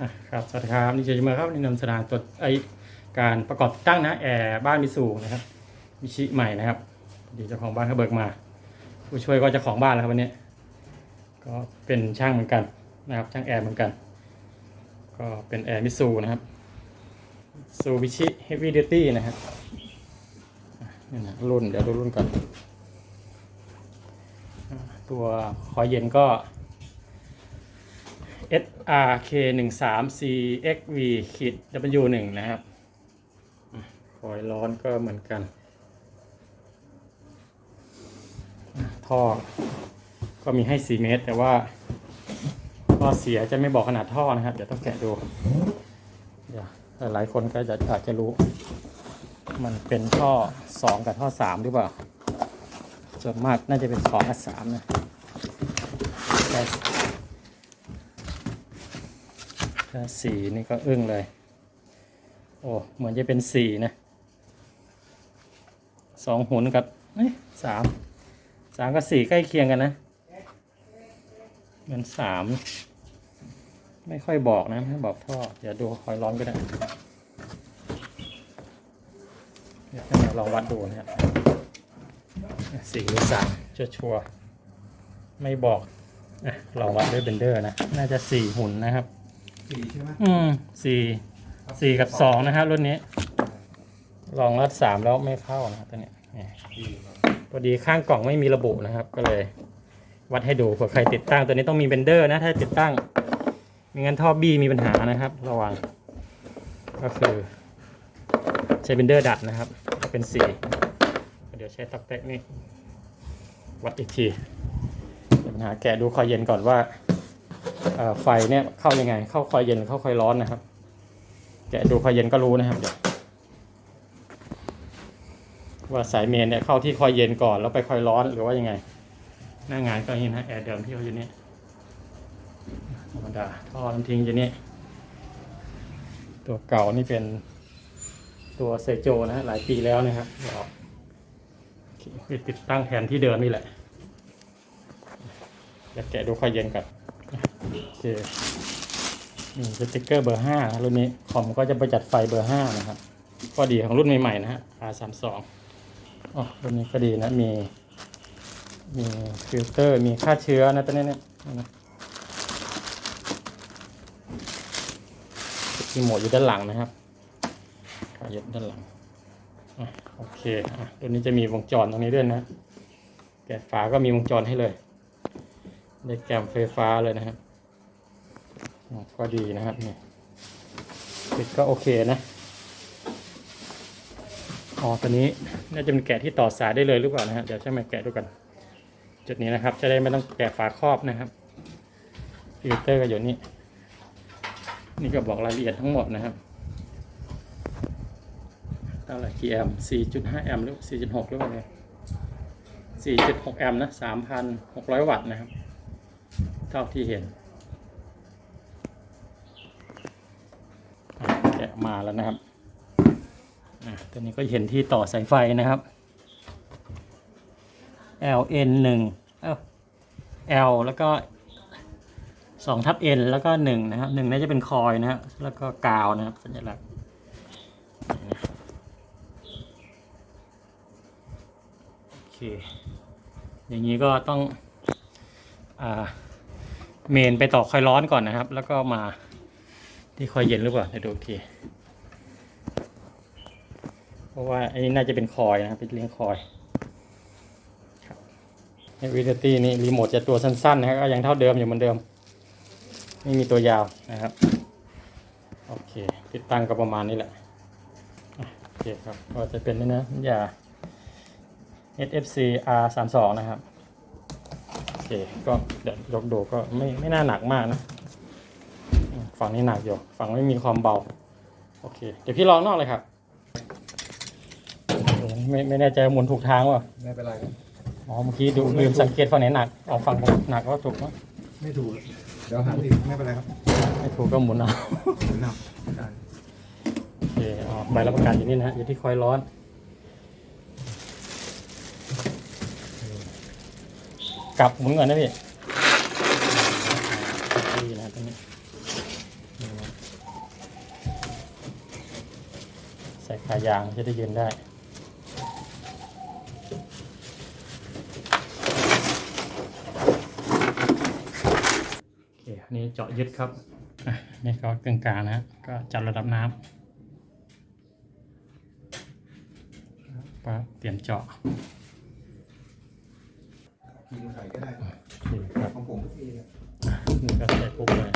อะครับสวัสดีครับนี่เจมเมอร์ครับนี่นำเสนอตัวไอการประกอบตั้งนะแอร์บ้านมิสูนะครับมิชิใหม่นะครับพอดีเจ้าของบ้านเขาเบิกมา ผู้ช่วยก็เจ้าของบ้านแล้วครับวันนี้ ก็เป็นช่างเหมือนกันนะครับ ช่างแอร์เหมือนกัน ก็เป็นแอร์มิสูนะครับซูบิชิเฮฟวี่ดิวตี้นะครับนี่นะรุ่นเดี๋ยวดูรุ่นก่อนตัวคอยเย็นก็ SRK 1 3 CXV ขีด W 1 นะครับคอยร้อนก็เหมือนกัน ท่อ ก็มีให้ 4 เมตร แต่ว่าท่อเสียจะไม่บอกขนาดท่อนะครับ เดี๋ยวต้องแกะดู เดี๋ยวหลายคนก็จะอาจจะรู้ มันเป็นท่อ 2 กับท่อ 3 หรือเปล่า ส่วนมากน่าจะเป็น2กับ3นะแต่ ถ้าสี่นี่ก็อึ้งเลย โอ้เหมือนจะเป็นสี่นะสองหุนกับสามสามกับสี่ใกล้เคียงกันนะเหมือนสามไม่ค่อยบอกนะไม่บอกท่อเดี๋ยวดูคอยร้อนก็ได้เดี๋ยวลองวัดดูนะครับสี่หรือสามชัวร์ๆไม่บอกอะลองวัดด้วยเบนเดอร์นะ น่าจะสี่หุ่นนะครับ สี่ใช่ไหมอืมสี่สี่กับสองนะครับรุ่นนี้ ลองรัดสามแล้วไม่เข้านะครับตัวเนี้ยนี่สี่ครับพอดีข้างกล่องไม่มีระบุนะครับ ก็เลย วัดให้ดูเผื่อใครติดตั้งตัวนี้ต้องมีเบนเดอร์นะ ถ้าติดตั้งไม่งั้นท่อบี้มีปัญหานะครับ ระวัง ก็คือใช้เบนเดอร์ดัดนะครับก็เป็นสี่เดี๋ยวใช้ตักแตกนี่วัดอีกทีเดี๋ยวปัญหาแกะดูคอยเย็นก่อนว่าเอ่อ ไฟเนี่ยเข้ายังไง เข้าคอยเย็นเข้าคอยร้อนนะครับ แกะดูคอยเย็นก็รู้นะครับเดี๋ยวว่าสายเมนเนี่ยเข้าที่คอยเย็นก่อนแล้วไปคอยร้อนหรือว่ายังไง หน้างานก็อย่างนี้นะแอร์เดิมที่เขาอยู่นี่ธรรมดาท่อน้ำทิ้งอยู่นี่ตัวเก่านี่เป็นตัวเซโจนะฮะหลายปีแล้วนะครับติดตั้งแทนที่เดิมนี่แหละเดี๋ยวแกะดูคอยเย็นก่อน โอเคนี่สติกเกอร์เบอร์ห้ารุ่นนี้คอมก็จะประจัดไฟเบอร์ห้านะครับก็ดีของรุ่นใหม่ๆนะฮะ R สามสองอ๋อรุ่นนี้ก็ดีนะ มี มีฟิลเตอร์ มีฆ่าเชื้อนะตัวนี้เนี่ยนะมีโหมดอยู่ด้านหลังนะครับขยับด้านหลังอโอเคอะตัวนี้จะมีวงจรตรงนี้ด้วยนะ แกะฝาก็มีวงจรให้เลย ได้แกมไฟฟ้าเลยนะครับ ก็ดีนะครับนี่ปิดก็โอเคนะ อ๋อตัวนี้น่าจะเป็นแกะที่ต่อสายได้เลยหรือเปล่านะฮะเดี๋ยวช่างมาแกะดูกันจุดนี้นะครับ จะได้ไม่ต้องแกะฝาครอบนะครับฟิลเตอร์ก็อยู่นี่นี่ก็บอกรายละเอียดทั้งหมดนะครับเท่าไหร่กี่แอมป์4.5 แอมป์หรือ 4.6 หรือเปล่าเนี่ย4.6 แอมป์นะ 3,600 วัตต์นะครับ เท่าที่เห็นอะแกะ มาแล้วนะครับตัวนี้ก็เห็นที่ต่อสายไฟนะครับ LN หนึ่งเอ้า L แล้วก็สองทับ N แล้วก็หนึ่งนะครับหนึ่งน่าจะเป็นคอยนะครับแล้วก็กาวนะครับสัญลักษณ์โอเค อย่างนี้ก็ต้องอเมนไปต่อคอยร้อนก่อนนะครับ แล้วก็มา ที่คอยเย็นหรือเปล่าเดี๋ยวดูอีกที เพราะว่าอันนี้น่าจะเป็นคอยนะครับเป็นเลี้ยงคอยครับวิดีตี้นี่รีโมทจะตัวสั้นๆนะครับก็ยังเท่าเดิมอยู่เหมือนเดิม ไม่มีตัวยาวนะครับ โอเค ติดตั้งก็ประมาณนี้แหละ โอเคครับก็จะเป็นนี่นะน้ำยา SFC R 3 2 นะครับ โอเค ก็เดี๋ยวยกดูก็ไม่ไม่น่าหนักมากนะ ฝั่งนี้หนักอยู่ฝั่งไม่มีความเบา โอเค เดี๋ยวพี่ลองนอกเลยครับโอ้ไม่ไม่แน่ใจว่าหมุนถูกทางว่ะไม่เป็นไรครับอ๋อเมื่อกี้ดูลืมสังเกตฝั่งไหนหนักออกฝั่งผมหนักก็ถูกนะไม่ถูก เดี๋ยวหาอีกไม่เป็นไรครับไม่ถูกก็หมุนเอาหมุนเอาได้โอเคอ๋อใบรับประกันอยู่นี่นะฮะอยู่ที่คอยร้อนกลับหมุนก่อนนะพี่นี่นะตรงนี้นี่นะ ใส่ขายางจะได้ยืนได้ โอเคอันนี้เจาะยึดครับอะนี่ก็กึ่งกลางนะฮะก็จัดระดับน้ำปั๊บเตรียมเจาะกินไข่ก็ได้โอเคครับของผมทุกทีเลยนี่ก็ใส่ปุ๊บเลย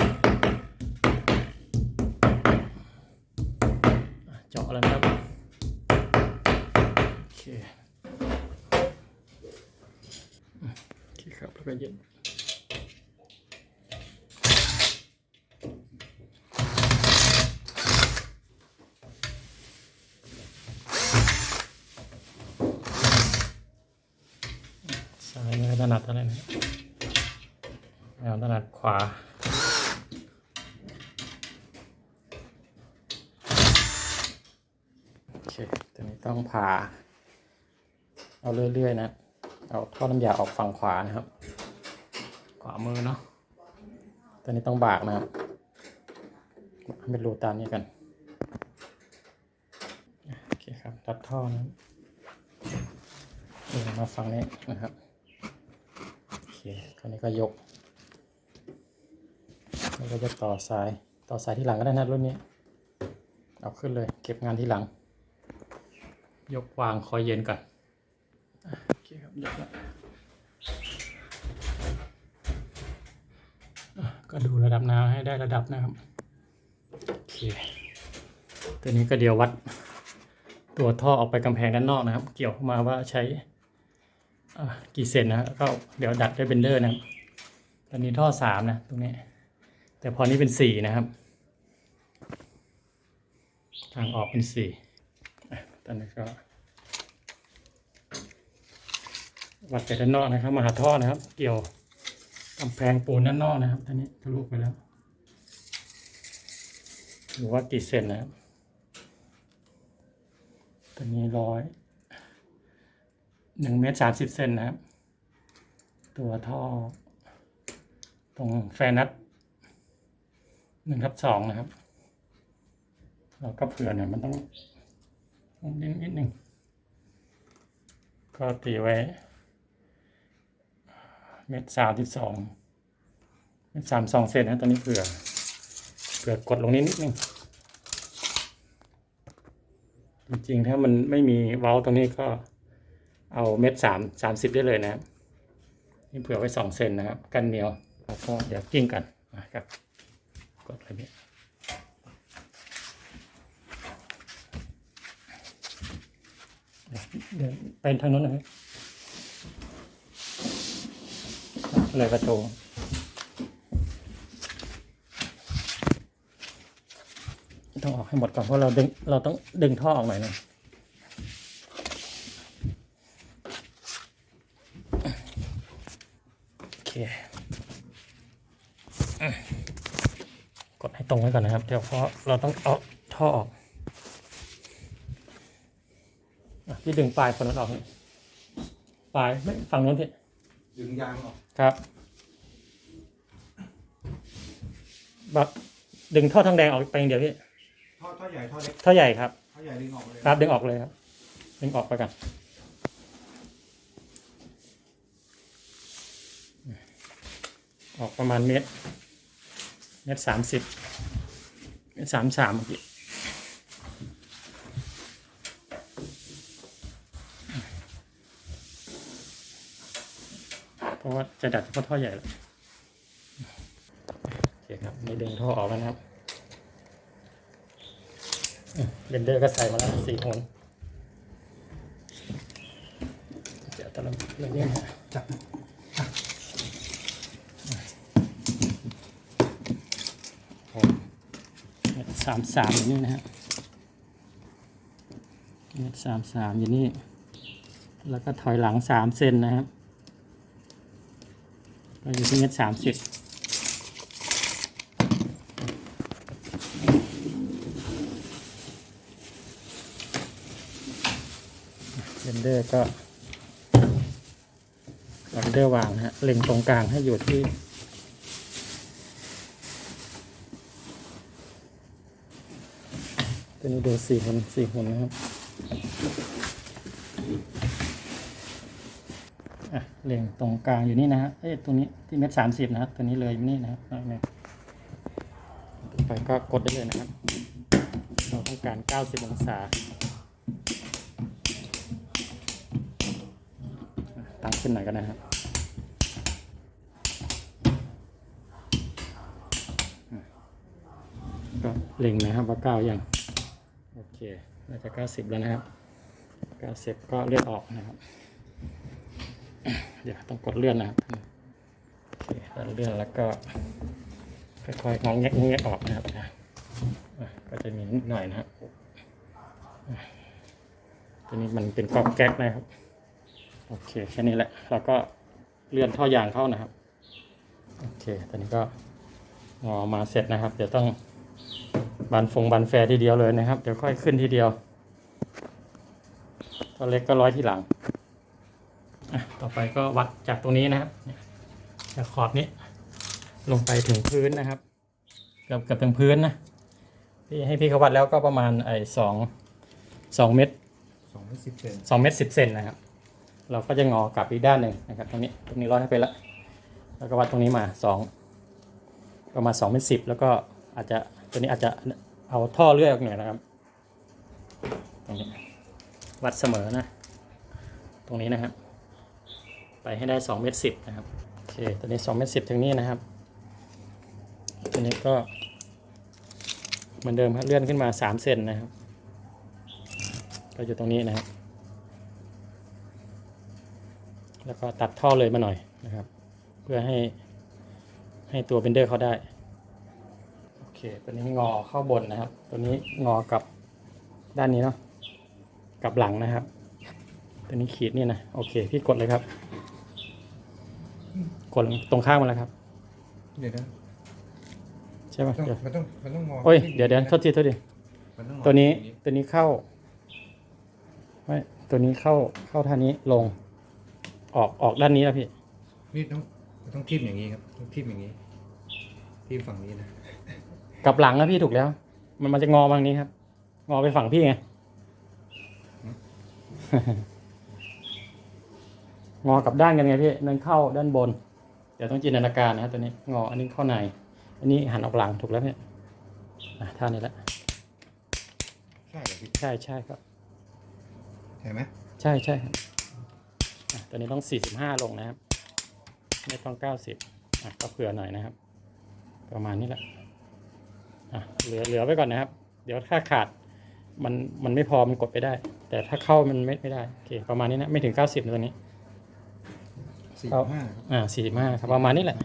อะเจาะแล้วนะครับ โอเคอืมโอ เยึดซ้ายไม่ถนัดเท่าไหร่นะแนวถนัดขวาโอเคตัวนี้ต้องผ่า เอาเรื่อย ๆ นะ เอาท่อน้ำยาออกฝั่งขวานะครับ มือเนาะตัวนี้ต้องบากนะครับเป็นรูตามนี้กันโอเคครับตัดท่อนะเดี๋ยมาฝั่งนี้นะครับโอเคคราวนี้ก็ยกแล้วก็จะต่อสายต่อสายที่หลังก็ได้นะรุ่นนี้ เอาขึ้นเลย เก็บงานที่หลัง ยกวางคอยเย็นก่อนอะโอเคครับยกแล้วอะก็ดูระดับน้ำ ให้ได้ระดับนะครับโอเคตัวนี้ก็เดี๋ยววัดตัวท่อออกไปกำแพงด้านนอกนะครับ เกี่ยวมาว่าใช้กี่เซนนะก็เดี๋ยวดัดด้วยเบนเดอร์นะครับตอนนี้ท่อสามนะตรงนี้ แต่พอนี้เป็นสี่นะครับ ทางออกเป็นสี่ตอนนี้ก็วัดไปด้านนอกนะครับ มาหาท่อนะครับ เกี่ยวกำแพงปูนด้านนอกนะครับตอนนี้ทะลุไปแล้ว หรือว่ากี่เซนนะครับตอนนี้ร้อยหนึ่งเมตรสามสิบเซนนะครับ ตัวท่อ ตรงแฟนัทหนึ่งทับสองนะครับ เราก็เผื่อเนี่ยมันต้องนิดนิดหนึ่งก็ตีไว้ เมตรสามสิบสองเมตรสามสองเซนนะตอนนี้เผื่อ ผื่อกดลงนิดนิดนึงจริงๆ ถ้ามันไม่มีเว้าตรงนี้ก็เอาเมตรสามสามสิบได้เลยนะครับนี่เผื่อไว้สองเซนนะครับ กันเหนียวแล้วก็เดี๋ยวกิ้งกันนะครับ กดอะไรเนี่ยเดี๋ยวไปทางโน้นนะครับเลยประตู ต้องออกให้หมดก่อนเพราะเราดึงเราต้องดึงท่อออกหน่อยหนึงโอเคกดให้ตรงไว้ก่อนนะครับ เดี๋ยวเพราะเราต้องเอาท่อออกอะพี่ดึงปลายคนนั้นออกนี่ปลายไม่ฝั่งนู้นพี่ดึงยางออกครับบักดึงท่อทองแดงออกไปอย่างเดียวพี่ท่อท่อ ใหญ่ท่อเล็กท่อใหญ่ครับท่อใหญ่ดึงออกเลยครับดึงออกเลยครับ ดึงออกไปกันออกประมาณเมตรเมตรสามสิบเมตรสามสามเมื่อกี้เพราะว่าจะดัดเฉพาะท่อใหญ่แล้วโอเคครับนี่ดึงท่อออกแล้วนะครับ เบนเดอร์ก็ใส่มาแล้วสี่หนเดี๋ยวตะลำเรื่องนี้นะจับสามสามอย่างนี้นะฮะเมตสามสามอย่างนี้ แล้วก็ถอยหลังสามเซนนะครับ ก็อยู่ที่เมตรสามสิบ เรนเดอร์ก็เรนเดอร์วางนะฮะเล็งตรงกลางให้อยู่ที่ตัวนี้ดูสี่หุ่นสี่หุ่นนะครับอะเล็งตรงกลางอยู่นี่นะฮะเอ้ตรงนี้ที่เม็ดสามสิบนะครับตัวนี้เลยอยู่นี่นะครับนี่ไปก็กดได้เลยนะครับเราต้องการ 90 องศาอะตั้ง ขึ้นหน่อยก็ได้ครับก็เล็งนะครับว่าเก้ายังโอเคน่าจะ90แล้วนะครับ90ก็เลื่อนออกนะครับ เดี๋ยวต้องกดเลื่อนนะครับโอเคเลื่อนแล้วก็ค่อยๆงองแงกงองแงออกนะครับอะก็จะมีนิดหน่อยนะครับอะตัวนี้มันเป็นก๊อกแก๊กนะครับ โอเคแค่นี้แหละแล้วก็เลื่อนท่อยางเข้านะครับ โอเค ตอนนี้ก็งอมาเสร็จนะครับ เดี๋ยวต้องบันฟงบันแฟร์ทีเดียวเลยนะครับ เดี๋ยวค่อยขึ้นทีเดียวตัวเล็กก็ร้อยที่หลังอะต่อไปก็วัดจากตรงนี้นะครับเนี่ยจากขอบนี้ ลงไปถึงพื้นนะครับเกือบเกือบถึงพื้นนะพี่ให้พี่เขาวัดแล้วก็ประมาณไอ้สองสองเมตรสองเมตรสิบเซนสองเมตรสิบเซนนะครับ เราก็จะงอกลับอีกด้านหนึ่งนะครับตรงนี้ตรงนี้ร้อยให้ไปละแล้วก็วัดตรงนี้มาสองประมาณสองเมตรสิบแล้วก็อาจจะตัวนี้อาจจะเอาท่อเลื่อยออกหน่อยนะครับตรงนี้วัดเสมอนะ ตรงนี้นะครับ ไปให้ได้สองเมตรสิบนะครับโอเคตัวนี้สองเมตรสิบถึงนี้นะครับตัวนี้ก็เหมือนเดิมครับเลื่อนขึ้นมาสามเซนนะครับ ก็อยู่ตรงนี้นะครับ แล้วก็ตัดท่อเลยมาหน่อยนะครับ เพื่อให้ให้ตัวเบนเดอร์เขาได้ โอเค ตัวนี้งอเข้าบนนะครับ ตัวนี้งอกับด้านนี้เนาะกับหลังนะครับ ตัวนี้ขีดนี่นะโอเค พี่กดเลยครับ กดตรงข้างมาแล้วครับ เดี๋ยวนะใช่ไหมต้องเดี๋ยวมันต้องมันต้องงอโอ้ยเดี๋ยวเดี๋ยวโทษทีโทษทีมันต้องงอตัวนี้อย่างตัวนี้เข้าไม่ตัวนี้เข้าเข้าท่านี้ลง ออกออกด้านนี้แล้วพี่ นี่ต้องมันต้องทิ่มอย่างนี้ครับต้องทิ่มอย่างนี้ทิ่มฝั่งนี้นะกลับหลังนะพี่ถูกแล้ว มันมันจะงอมาทางนี้ครับ งอไปฝั่งพี่ไง งอกลับด้านกันไงพี่นั่นเข้าด้านบน เดี๋ยวต้องจินตนาการนะครับตัวนี้ งออันนี้เข้าใน อันนี้หันออกหลังถูกแล้วเนี่ยอะท่านี้แหละ ใช่เหรอพี่ใช่ใช่ครับ ใช่ไหม ใช่ใช่ครับอะ ตัวนี้ต้อง 45 ลงนะครับ ไม่ต้อง 90อะก็เผื่อหน่อยนะครับ ประมาณนี้แหละอะเหลือเหลือไว้ก่อนนะครับ เดี๋ยวถ้าขาดมันมันไม่พอมันกดไปได้ แต่ถ้าเข้ามันไม่ไม่ได้โอเคประมาณนี้นะไม่ถึง 90นะตัวนี้สี่เอาห้าอ่า45ครับประมาณนี้แหละ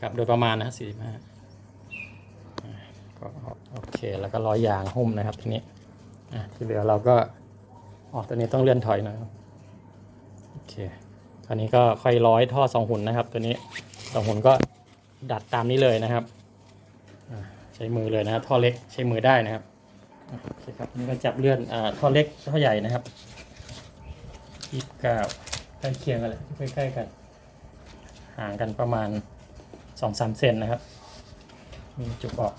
ครับโดยประมาณนะ45อ่าก็โอเคแล้วก็ร้อยยางหุ้มนะครับทีนี้อะที่เหลือเราก็อ๋อตัวนี้ต้องเลื่อนถอยหน่อยครับโอ เคคราวนี้ก็ค่อยร้อยท่อสองหุ่นนะครับ ตัวนี้สองหุ่นก็ดัดตามนี้เลยนะครับใช้มือเลยนะครับท่อเล็กใช้มือได้นะครับอะโอเคครับนี่ก็จับเลื่อนอ่าท่อเล็กท่อใหญ่นะครับยี่สิบเก้าใกล้เคียงกันเลยใกล้ๆกัน ห่างกันประมาณสองสามเซนนะครับมีจุกออก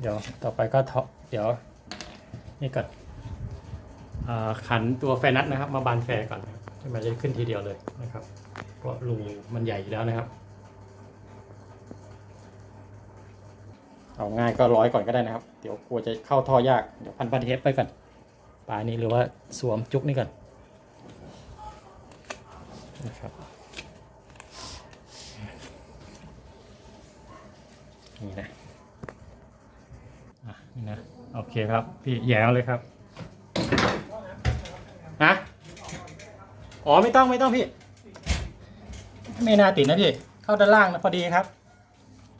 เดี๋ยวต่อไปก็เทาะเดี๋ยวนี่ก่อน ขันตัวแฟนัทนะครับ มาบานแฟก่อนนะครับให้มันจะขึ้นทีเดียวเลยนะครับก็รูมันใหญ่อยู่แล้วนะครับ เอาง่ายก็ร้อยก่อนก็ได้นะครับ เดี๋ยวกลัวจะเข้าท่อยากเดี๋ยวพันพันเทปไปก่อนปลายนี้หรือว่าสวมจุกนี่ก่อนนะครับนี่นะอะนี่นะ โอเคครับ พี่แหย่เอาเลยครับฮะ อ๋อไม่ต้องไม่ต้องพี่ ไม่น่าติดนะพี่ เข้าด้านล่างนะพอดีครับ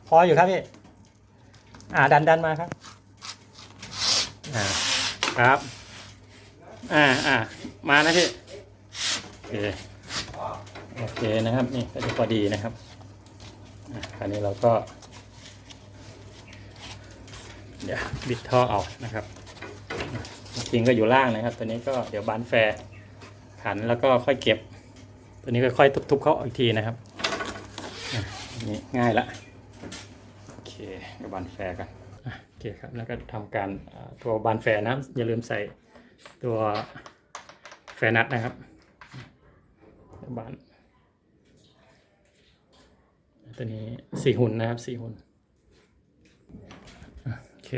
พออยู่ครับพี่ อ่าดันดันมาครับ อ่าครับ อ่าอ่ามานะพี่โอเคโอเคนะครับนี่ก็จะพอดีนะครับอะคราวนี้เราก็ เดี๋ยวบิดท่อเอานะครับจริงก็อยู่ล่างนะครับ ตัวนี้ก็เดี๋ยวบานแฟร์ ขันแล้วก็ค่อยเก็บ ตัวนี้ก็ค่อยทุบๆ เข้าอีกทีนะครับนี่ง่ายละโอเคเดี๋ยวบานแฟร์กันโอเคครับแล้วก็ทำการตัวบานแฟร์นะครับอย่าลืมใส่ตัวแฟร์นัทนะครับบานตัวนี้สี่หุ่นนะครับสี่หุ่นโอเค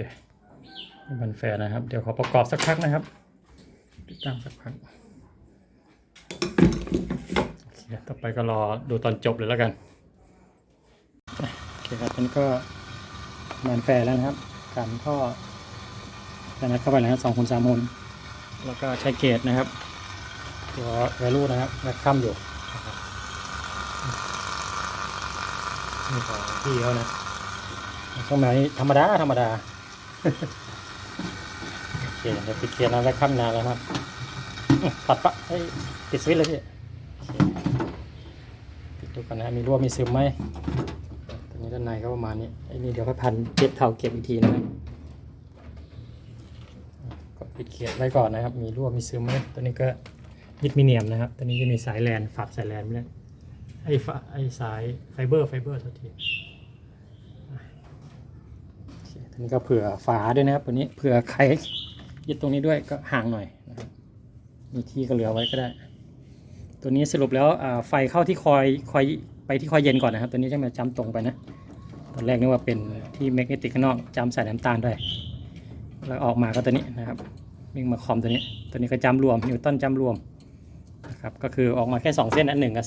บานแฟร์นะครับ เดี๋ยวขอประกอบสักพักนะครับติดตั้งสักพัก ต่อไปก็รอดูตอนจบเลยแล้วกันโอเคครับตอนนี้ก็แมนแฟร์แล้วนะครับกันท่อแฟนัดเข้าไปแล้วนะครับสองคูณสามคูณแล้วก็ใช้เกจนะครับ ตัวแวลูนะครับแวคคัมอยู่นะครับนี่ของพี่เขานะช่วงไหนธรรมดาธรรมดาโอเคเดี๋ยวปิดเกียร์นะแวคคัมนานแล้วครับอื้อปัดปะเอ้ยปิดสวิตช์เลยพี่โอเคปิดดู ก่อนนะมีรั่วมีซึมไหมตัวนี้ด้านในก็ประมาณนี้ไอ้นี่เดี๋ยวค่อยพันเก็บเท่าเก็บอีกทีนะครับก็ปิดเขียนไว้ก่อนนะครับ มีรั่วมีซึมไหมตัวนี้ก็ยึดมิเนียมนะครับ ตัวนี้จะมีสายแลนฝักสายแลนไม่ได้ไอ้ฝาไอ้สายไฟเบอร์ไฟเบอร์ท่าทีโอเคตัวนี้ก็เผื่อฝาด้วยนะครับตัวนี้เผื่อใครยึดตรงนี้ด้วยก็ห่างหน่อยนะครับมีที่ก็เหลือไว้ก็ได้ ตัวนี้สรุปแล้วไฟเข้าที่คอยคอยไปที่คอยเย็นก่อนนะครับ ตัวนี้จะมาจำตรงไปนะตอนแรกนึกว่าเป็นที่แมกเนติกข้างนอกจำใส่น้ำตาลด้วยแล้วออกมาก็ตัวนี้นะครับวิ่งมาคอมตัวนี้ ตัวนี้ก็จำรวมนิวตันจำรวมนะครับก็คือออกมาแค่ 2 เส้นอันหนึ่งกับ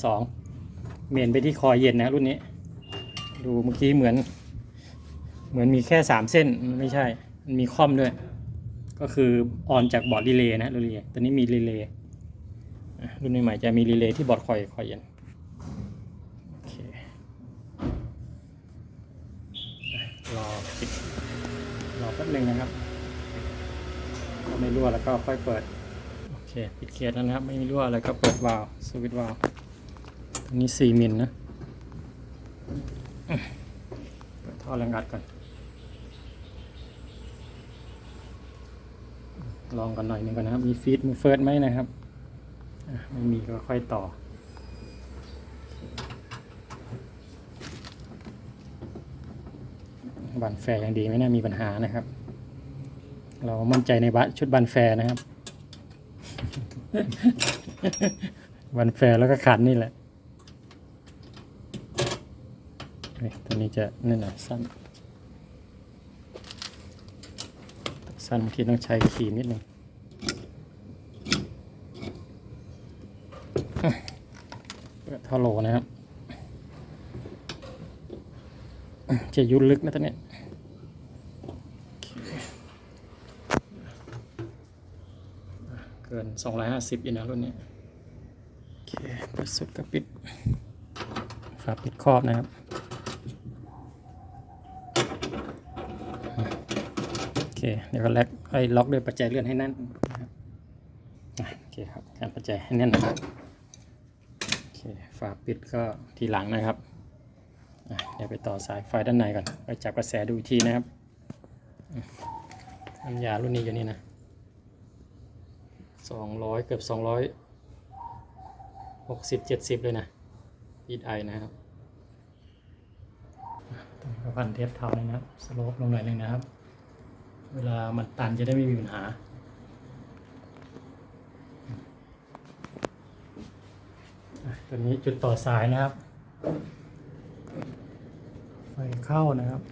2เมนไปที่คอยเย็นนะรุ่นนี้ ดูเมื่อกี้เหมือน เหมือนมีแค่ 3 เส้นไม่ใช่มันมีคอมด้วย ก็คือออนจากบอร์ดรีเลย์นะรีเลย์ตัวนี้มีรีเลย์อ่ รุ่นใหม่ๆจะมีรีเลย์ที่บอร์ดคอยคอยเย็นโอเครอปิดรอแป๊บหนึงนะครับถ้าไม่รั่วแล้วก็ค่อยเปิดโอเคปิดเคสแล้วนะครับ ไม่มีรั่วแล้วก็เปิดวาล์วสวิตช์วาล์วตัวนี้ 4มิลนะอะเปิดท่อแรงอัดก่อน ลองกันหน่อยหนึงก่อนนะครับ มีฟีดมีเฟิร์สไหมนะครับ ไม่มีก็ค่อยต่อ บันแฟร์ยังดีไม่น่ามีปัญหานะครับ เรามั่นใจในบัตชุดบันแฟร์นะครับ บันแฟร์แล้วก็ขันนี่แหละตัวนี้จะนั่นหน่อยสั้นสั้นที่ต้องใช้ครีมนิดนึง เปิด ท่อโลนะครับจะยุดลึกนะตัวเนี้ยโอเกิน 250อยู่นะรุ่นนี้โอเคปิดสุดก็ปิดฝาปิดครอบนะครับโอเคเดี๋ยวก็แล็กไอ้ล็อกด้วยปัจจัยเลื่อนให้แน่นนะครับโอเคครับการปัจจัยให้แน่นนะครับ ฝาปิดก็ทีหลังนะครับเดี๋ยวไปต่อสายไฟด้านในก่อนไปจับกระแสดูอีกทีนะครับอืมน้ำยารุ่นนี้อยู่นี่นะสองร้อยเกือบสองร้อยหกสิบเจ็ดสิบเลยนะพีดไอนะครับตรงนี้ก็พันเทปเท้าเลยนะครับสโลปลงหน่อยหนึ่งนะครับ เวลามันตันจะได้ไม่มีปัญหา อะ ตัวนี้จุดต่อสายนะครับ ไฟเข้านะครับ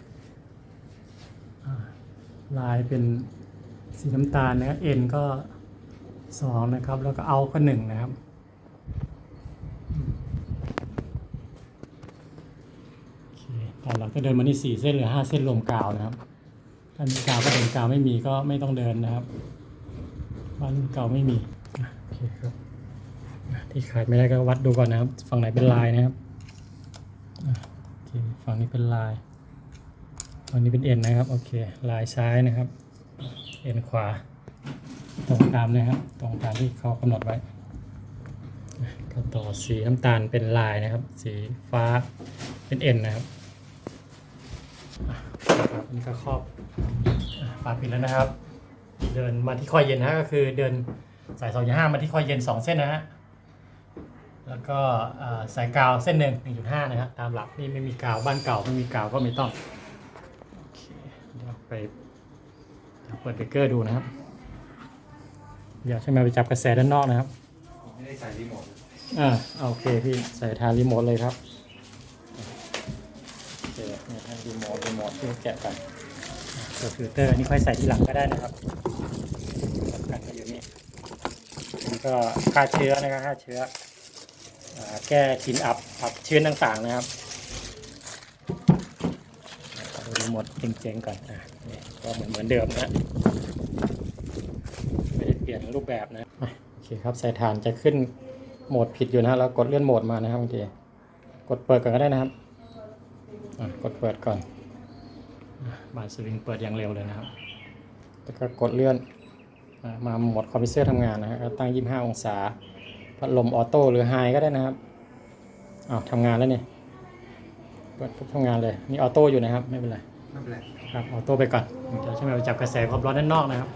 ลายเป็นสีน้ำตาลนะครับ N ก็สองนะครับ แล้วก็เอาก็หนึ่งนะครับ โอเคตอนหลังก็เดินมาที่สี่เส้นหรือห้าเส้นรวมกาวนะครับ ถ้ามีกาวก็เดินกาวไม่มีก็ไม่ต้องเดินนะครับบ้านเก่าไม่มีโอเคครับ ที่ขายไม่ได้ก็วัดดูก่อนนะครับ ฝั่งไหนเป็นลายนะครับโอเคฝั่งนี้เป็นลายฝั่งนี้เป็นเอ็นนะครับโอเคลายซ้ายนะครับ เอ็นขวา ตรงตามนะครับ ตรงตามที่เขากำหนดไว้อะก็ต่อสีน้ำตาลเป็นลายนะครับ สีฟ้าเป็นเอ็นนะครับนี่ก็ครอบฝาปิดแล้วนะครับ เดินมาที่คอยเย็นนะฮะก็คือเดินสายสองยห้ามาที่คอยเย็นสองเส้นนะฮะ แล้วก็เอ่อสายกาวเส้นหนึ่ง1.5 นะฮะตามหลักนี่ไม่มีกาวบ้านเก่าไม่มีกาวก็ไม่ต้องโอเคเดี๋ยวไปเปิดเบรกเกอร์ดูนะครับอย่าใช่ไหมไปจับกระแสด้านนอกนะครับผมไม่ได้ใส่รีโมทอ่าโอเคพี่ใส่ทานรีโมทเลยครับโอเคเนี่ยทางรีโมทรีโมทที่แกะกันตัวฟิลเตอร์อันนี้ค่อยใส่ทีหลังก็ได้นะครับสำคัญก็อยู่นี่นี่ก็ฆ่าเชื้อนะครับฆ่าเชื้ออ่า แก้กลิ่นอับอับชื้นต่างๆนะครับดูรีโมทเจ๋งๆก่อนอะนี่ก็เหมือนเหมือนเดิมนะไม่ได้เปลี่ยนรูปแบบนะโอเคครับใส่ฐานจะขึ้นโหมดผิดอยู่นะแล้วกดเลื่อนโหมดมานะครับบางทีกดเปิดก่อนก็ได้นะครับกดเปิดก่อนอบานสวิงเปิดอย่างเร็วเลยนะครับแล้วก็กดเลื่อนอมาโหมดคอมพิวเตอร์ทำงานนะฮะก็ตั้ง 25 องศา พัดลมออโต้หรือไฮก็ได้นะครับอ้าวทำงานแล้วเนี่ยเปิดปุ๊บทำงานเลยนี่ออโต้อยู่นะครับ ไม่เป็นไรไม่เป็นไรครับออโต้ไปก่อนเดี๋ยวใช่ไหมไปจับกระแสความร้อนด้านนอกนะครับ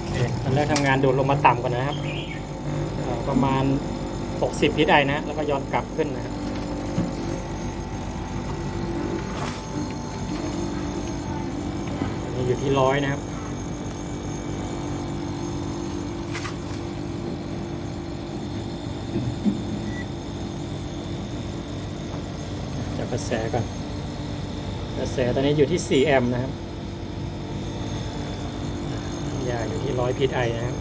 โอเคตอนแรกทำงานโดดลงมาต่ำก่อนนะครับ ประมาณ 60พิษไอนะ แล้วก็ย้อนกลับขึ้นนะครับ อยู่ที่ร้อยนะครับจับกระแสก่อนกระแสตอนนี้อยู่ที่ 4 แอมป์นะครับยาอยู่ที่ 100พีไอนะครับ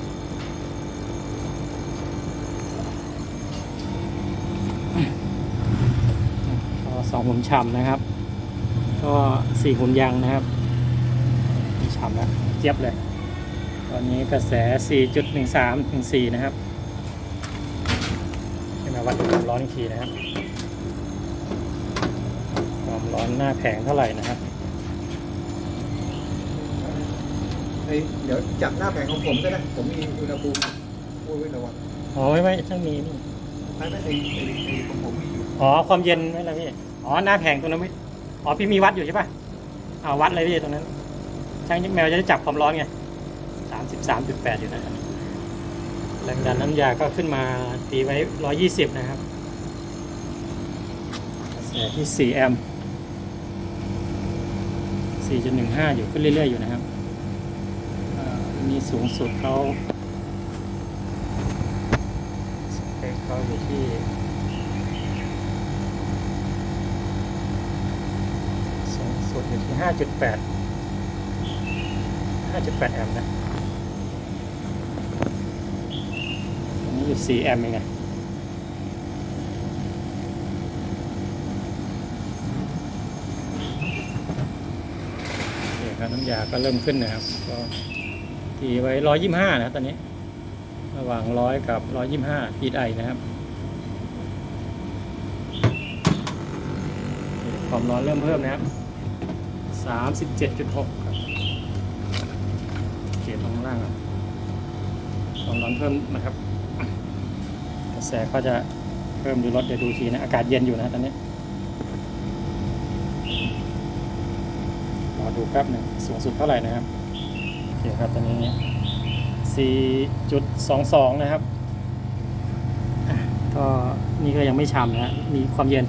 ก็สองหุ่นฉ่ำนะครับ ก็สี่หุ่นยางนะครับ ฉ่ำแล้วเจี๊ยบเลย ตอนนี้กระแส 4.13ถึง4นะครับให้มาวัดดูความร้อนอีกทีนะครับ ความร้อนหน้าแผงเท่าไหร่นะครับเฮ้ยเดี๋ยวจับหน้าแผงของผมก็ได้ ผมมีอุณหภูมิโอ้ยระวังอ๋อไม่ไม่ช่างมีนี่ไม่ไม่ไอ้ไอ้ไอ้ของผมมีอยู่อ๋อความเย็นไม่ละพี่ อ๋อหน้าแผงตรงนั้นไม่ อ๋อพี่มีวัดอยู่ใช่ปะเอาวัดเลยพี่ตรงนั้น ช่างแมวจะได้จับความร้อนไงสามสิบสามจุดแปดอยู่นะแรงดันน้ำยาก็ขึ้นมาตีไว้ร้อยยี่สิบนะครับกระแสที่สี่แอมป์สี่จุดหนึ่งห้าอยู่ขึ้นเรื่อยๆอยู่นะครับมีสูงสุดเขาสเปคเขาอยู่ที่สูงสุดอยู่ที่ห้าจุดแปด ห้าจุดแอมป์นะนนี้อยู่สี่แอมป์เองไงโอเคครับน้ำยาก็เริ่มขึ้นนะครับก็ทีไว้ร้อยยี่ห้านะตอนนี้ ระหว่างร้อยกับร้อยยี่ห้าพีไอนะครับความร้อนเริ่มเพิ่มนะครับสามสิบเจ็ดจุดหกครับเขียนตรงล่างอะความร้อนเพิ่มนะครับ กระแสก็จะเพิ่มดูลดเดี๋ยวดูทีนะ อากาศเย็นอยู่นะตอนนี้รอดูแป๊บหนึ่งสูงสุดเท่าไหร่นะครับโอเคครับตอนนี้สี่จุดสองสองนะครับก็นี่ก็ยังไม่ฉ่ำนะมีความเย็น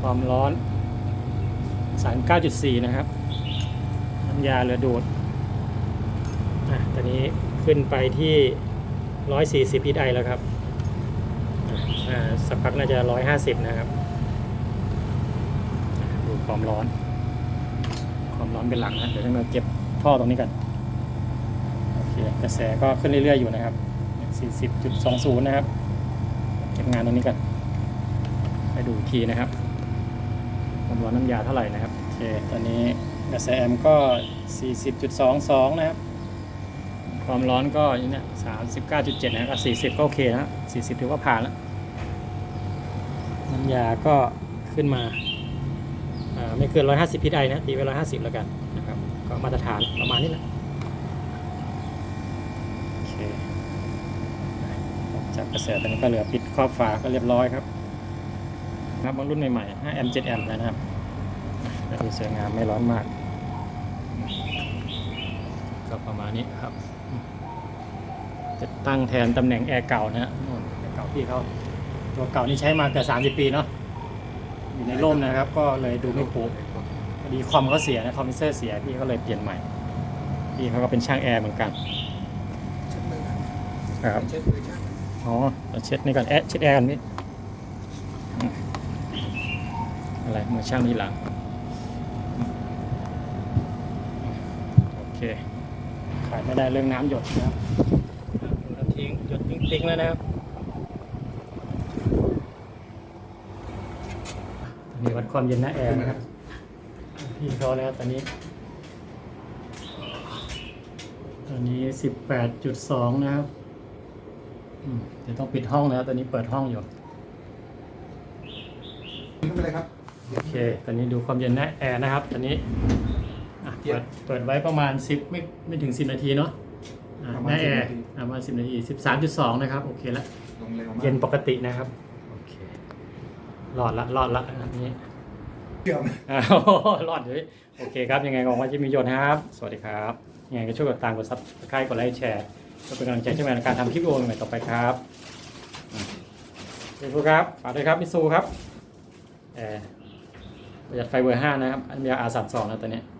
ความร้อนสาร9.4 นะครับน้ำยาเรือดูด ตอนนี้ขึ้นไปที่ 140พีไอแล้วครับอ่าสักพักน่าจะ 150 นะครับ ดูความร้อน ความร้อนเป็นหลักนะ เดี๋ยวต้องมาเก็บท่อตรงนี้กันโอเคกระแสก็ขึ้นเรื่อยๆอยู่นะครับ 40.20 นะครับ เก็บงานตรงนี้กัน ไปดูอีกทีนะครับความร้อนน้ำยาเท่าไหร่นะครับ โอเค ตอนนี้กระแสแอมป์ก็ 40.22 นะครับ ความร้อนก็นี่เนี่ย39.7นะครับก็40ก็โอเคนะ40ถือว่าผ่านแล้วน้ำยาก็ขึ้นมาอ่าไม่เกิน 150พิไอนะตีไว้150 แล้วกันนะครับก็มาตรฐานประมาณนี้แหละโอเคจากกระแสตอนนี้ก็เหลือปิดครอบฝาก็เรียบร้อยครับครับบางรุ่นใหม่ๆ5แอมป์7แอมป์นะครับก็ดูสวยงามไม่ร้อนมาก ก็ประมาณนี้ครับ จะตั้งแทนตำแหน่งแอร์เก่านะฮะนู่นแอร์เก่าพี่เขาตัวเก่านี่ใช้มาเกือบ30 ปีเนาะอยู่ในร่มนะครับ ก็เลยดูไม่ปุ๊บพอดีคอมเขาเสียนะคอมพิวเตอร์เสียพี่ก็เลยเปลี่ยนใหม่พี่เขาก็เป็นช่างแอร์เหมือนกันเช็ดมือครับเช็ดมือช่างอ๋อเราเช็ดนี่ก่อนแอะเช็ดแอร์กันพี่อืมอะไรมือช่างที่หลังโอเคขายไม่ได้เรื่องน้ำหยดนะครับน้ำทิ้ง หยดทิ้งๆแล้วนะครับอันนี้วัดความเย็นหน้าแอร์นะครับพี่เขานะครับตอนนี้ ตอนนี้สิบแปดจุดสองนะครับอืมเดี๋ยวต้องปิดห้องแล้วตอนนี้เปิดห้องอยู่ไม่เป็นไรครับโอเค ตอนนี้ดูความเย็นหน้าแอร์นะครับ ตอนนี้อะเย็เปินดเปิดไว้ประมาณ10ไม่ไม่ถึง10นาทีเนาะอะประหมาณน้าแอ10ร์ นาทีประมาณ10 นาที13.2 นะครับ โอเคแล้วลงเร็วมากเย็นปกตินะครับ โอเครอดละรอดละอันนี้เชื่อมอ้าวรอดเลยโอเคครับ ยังไงก็หวังว่าจะมีประโยชน์นะครับ สวัสดีครับ ยังไงก็ช่วยกดตามกดซับสไครต์กดไลค์แชร์เพื่อเป็นกำลังใจช่วยในการทำคลิปวิดีโอใหม่ๆต่อไปครับอืมขอบคุณครับฝากด้วยครับมิซูครับแอร์ประหยัดไฟเบอร์5นะครับ อันนี้อาสามสองแล้วตอนนี้ค